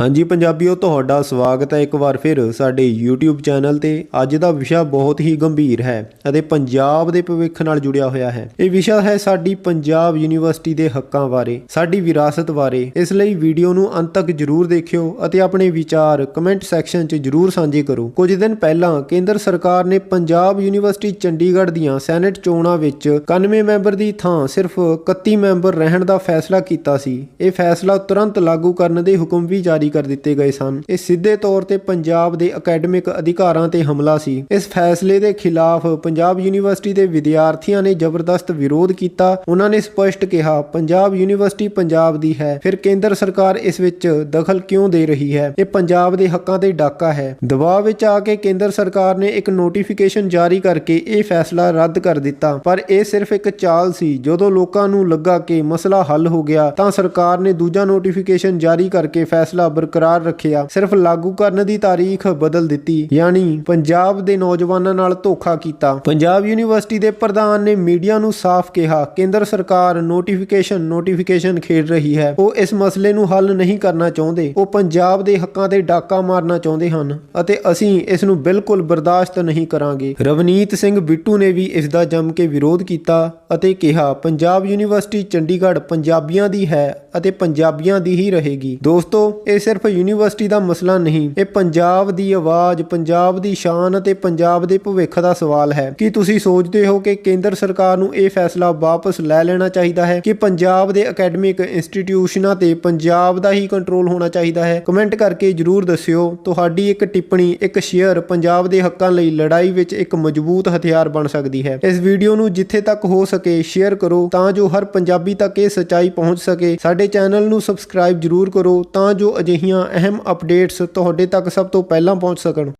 ਹਾਂਜੀ ਪੰਜਾਬੀਓ, ਤੁਹਾਡਾ ਸਵਾਗਤ ਹੈ ਇੱਕ ਵਾਰ ਫਿਰ ਸਾਡੇ YouTube ਚੈਨਲ ਤੇ। ਅੱਜ ਦਾ ਵਿਸ਼ਾ ਬਹੁਤ ਹੀ ਗੰਭੀਰ ਹੈ ਅਤੇ ਪੰਜਾਬ ਦੇ ਭਵਿੱਖ ਨਾਲ ਜੁੜਿਆ ਹੋਇਆ ਹੈ। ਇਹ ਵਿਸ਼ਾ ਹੈ ਸਾਡੀ ਪੰਜਾਬ ਯੂਨੀਵਰਸਿਟੀ ਦੇ ਹੱਕਾਂ ਬਾਰੇ, ਸਾਡੀ ਵਿਰਾਸਤ ਬਾਰੇ। ਇਸ ਲਈ ਵੀਡੀਓ ਨੂੰ ਅੰਤ ਤੱਕ ਜਰੂਰ ਦੇਖਿਓ ਅਤੇ ਆਪਣੇ ਵਿਚਾਰ ਕਮੈਂਟ ਸੈਕਸ਼ਨ 'ਚ ਜਰੂਰ ਸਾਂਝੇ ਕਰੋ। ਕੁਝ ਦਿਨ ਪਹਿਲਾਂ ਕੇਂਦਰ ਸਰਕਾਰ ਨੇ ਪੰਜਾਬ ਯੂਨੀਵਰਸਿਟੀ ਚੰਡੀਗੜ੍ਹ ਦੀਆਂ ਸੈਨੇਟ ਚੋਣਾਂ ਵਿੱਚ 91 ਮੈਂਬਰ ਦੀ ਥਾਂ ਸਿਰਫ 31 ਮੈਂਬਰ ਰਹਿਣ ਦਾ ਫੈਸਲਾ ਕੀਤਾ ਸੀ। ਇਹ ਫੈਸਲਾ ਤੁਰੰਤ ਲਾਗੂ ਕਰਨ ਦੇ ਹੁਕਮ ਵੀ ਜਾਰੀ ਕਰ ਦਿੱਤੇ ਗਏ ਸਨ। ਇਹ ਸਿੱਧੇ ਤੌਰ ਤੇ ਪੰਜਾਬ ਦੇ ਅਕੈਡਮਿਕ ਅਧਿਕਾਰਾਂ ਤੇ ਹਮਲਾ ਸੀ। ਇਸ ਫੈਸਲੇ ਦੇ ਖਿਲਾਫ ਪੰਜਾਬ ਯੂਨੀਵਰਸਿਟੀ ਦੇ ਵਿਦਿਆਰਥੀਆਂ ਨੇ ਜ਼ਬਰਦਸਤ ਵਿਰੋਧ ਕੀਤਾ। ਉਹਨਾਂ ਨੇ ਸਪਸ਼ਟ ਕਿਹਾ, ਪੰਜਾਬ ਯੂਨੀਵਰਸਿਟੀ ਪੰਜਾਬ ਦੀ ਹੈ। ਫਿਰ ਕੇਂਦਰ ਸਰਕਾਰ ਇਸ ਵਿੱਚ ਦਖਲ ਕਿਉਂ ਦੇ ਰਹੀ ਹੈ? ਇਹ ਪੰਜਾਬ ਦੇ ਹੱਕਾਂ ਤੇ ਡਾਕਾ ਹੈ। ਦਬਾਅ ਵਿੱਚ ਆ ਕੇ ਕੇਂਦਰ ਸਰਕਾਰ ਨੇ ਇੱਕ ਨੋਟੀਫਿਕੇਸ਼ਨ ਜਾਰੀ ਕਰਕੇ ਇਹ ਫੈਸਲਾ ਰੱਦ ਕਰ ਦਿੱਤਾ। ਪਰ ਇਹ ਸਿਰਫ ਇੱਕ ਚਾਲ ਸੀ। ਜਦੋਂ ਲੋਕਾਂ ਨੂੰ ਲੱਗਾ ਕਿ ਮਸਲਾ ਹੱਲ ਹੋ ਗਿਆ, ਤਾਂ ਸਰਕਾਰ ਨੇ ਦੂਜਾ ਨੋਟੀਫਿਕੇਸ਼ਨ ਜਾਰੀ ਕਰਕੇ ਫੈਸਲਾ ਬਰਕਰਾਰ ਰੱਖਿਆ। ਸਿਰਫ ਲਾਗੂ ਕਰਨ ਦੀ ਤਾਰੀਖ ਬਦਲ ਦਿੱਤੀ, ਯਾਨੀ ਪੰਜਾਬ ਦੇ ਨੌਜਵਾਨਾਂ ਨਾਲ ਧੋਖਾ ਕੀਤਾ। ਪੰਜਾਬ ਯੂਨੀਵਰਸਿਟੀ ਦੇ ਪ੍ਰਧਾਨ ਨੇ ਮੀਡੀਆ ਨੂੰ ਸਾਫ਼ ਕਿਹਾ, ਕੇਂਦਰ ਸਰਕਾਰ ਨੋਟੀਫਿਕੇਸ਼ਨ ਨੋਟੀਫਿਕੇਸ਼ਨ ਖੇਡ ਰਹੀ ਹੈ। ਉਹ ਇਸ ਮਸਲੇ ਨੂੰ ਹੱਲ ਨਹੀਂ ਕਰਨਾ ਚਾਹੁੰਦੇ। ਉਹ ਪੰਜਾਬ ਦੇ ਹੱਕਾਂ ਤੇ ਡਾਕਾ ਮਾਰਨਾ ਚਾਹੁੰਦੇ ਹਨ ਅਤੇ ਅਸੀਂ ਇਸ ਨੂੰ ਬਿਲਕੁਲ ਬਰਦਾਸ਼ਤ ਨਹੀਂ ਕਰਾਂਗੇ। ਰਵਨੀਤ ਸਿੰਘ ਬਿੱਟੂ ਨੇ ਵੀ ਇਸ ਦਾ ਜੰਮ ਕੇ ਵਿਰੋਧ ਕੀਤਾ ਅਤੇ ਕਿਹਾ, ਪੰਜਾਬ ਯੂਨੀਵਰਸਿਟੀ ਚੰਡੀਗੜ੍ਹ ਪੰਜਾਬੀਆਂ ਦੀ ਹੈ ਅਤੇ ਪੰਜਾਬੀਆਂ ਦੀ ਹੀ ਰਹੇਗੀ। ਦੋਸਤੋ, ਇਸ ਸਿਰਫ ਯੂਨੀਵਰਸਿਟੀ ਦਾ ਮਸਲਾ ਨਹੀਂ, ਇਹ ਪੰਜਾਬ ਦੀ ਆਵਾਜ਼, ਪੰਜਾਬ ਦੀ ਸ਼ਾਨ ਅਤੇ ਪੰਜਾਬ ਦੇ ਭਵਿੱਖ ਦਾ ਸਵਾਲ ਹੈ। ਕੀ ਤੁਸੀਂ ਸੋਚਦੇ ਹੋ ਕਿ ਕੇਂਦਰ ਸਰਕਾਰ ਨੂੰ ਇਹ ਫੈਸਲਾ ਵਾਪਸ ਲੈ ਲੈਣਾ ਚਾਹੀਦਾ ਹੈ? ਕਿ ਪੰਜਾਬ ਦੇ ਅਕੈਡਮਿਕ ਇੰਸਟੀਟਿਊਸ਼ਨਾਂ ਤੇ ਪੰਜਾਬ ਦਾ ਹੀ ਕੰਟਰੋਲ ਹੋਣਾ ਚਾਹੀਦਾ ਹੈ? ਕਮੈਂਟ ਕਰਕੇ ਜਰੂਰ ਦੱਸਿਓ। ਤੁਹਾਡੀ ਇੱਕ ਟਿੱਪਣੀ, ਇੱਕ ਸ਼ੇਅਰ ਪੰਜਾਬ ਦੇ ਹੱਕਾਂ ਲਈ ਲੜਾਈ ਵਿੱਚ ਇੱਕ ਮਜ਼ਬੂਤ ਹਥਿਆਰ ਬਣ ਸਕਦੀ ਹੈ। ਇਸ ਵੀਡੀਓ ਨੂੰ ਜਿੱਥੇ ਤੱਕ ਹੋ ਸਕੇ ਸ਼ੇਅਰ ਕਰੋ, ਤਾਂ ਜੋ ਹਰ ਪੰਜਾਬੀ ਤੱਕ ਇਹ ਸੱਚਾਈ ਪਹੁੰਚ ਸਕੇ। ਸਾਡੇ ਚੈਨਲ ਨੂੰ ਸਬਸਕ੍ਰਾਈਬ ਜਰੂਰ ਕਰੋ, ਤਾਂ ਜੋ ਅਜੇ ਅਜਿਹੀਆਂ ਅਹਿਮ ਅਪਡੇਟਸ ਤੁਹਾਡੇ ਤੱਕ ਸਭ ਤੋਂ ਪਹਿਲਾਂ ਪਹੁੰਚ ਸਕਣ।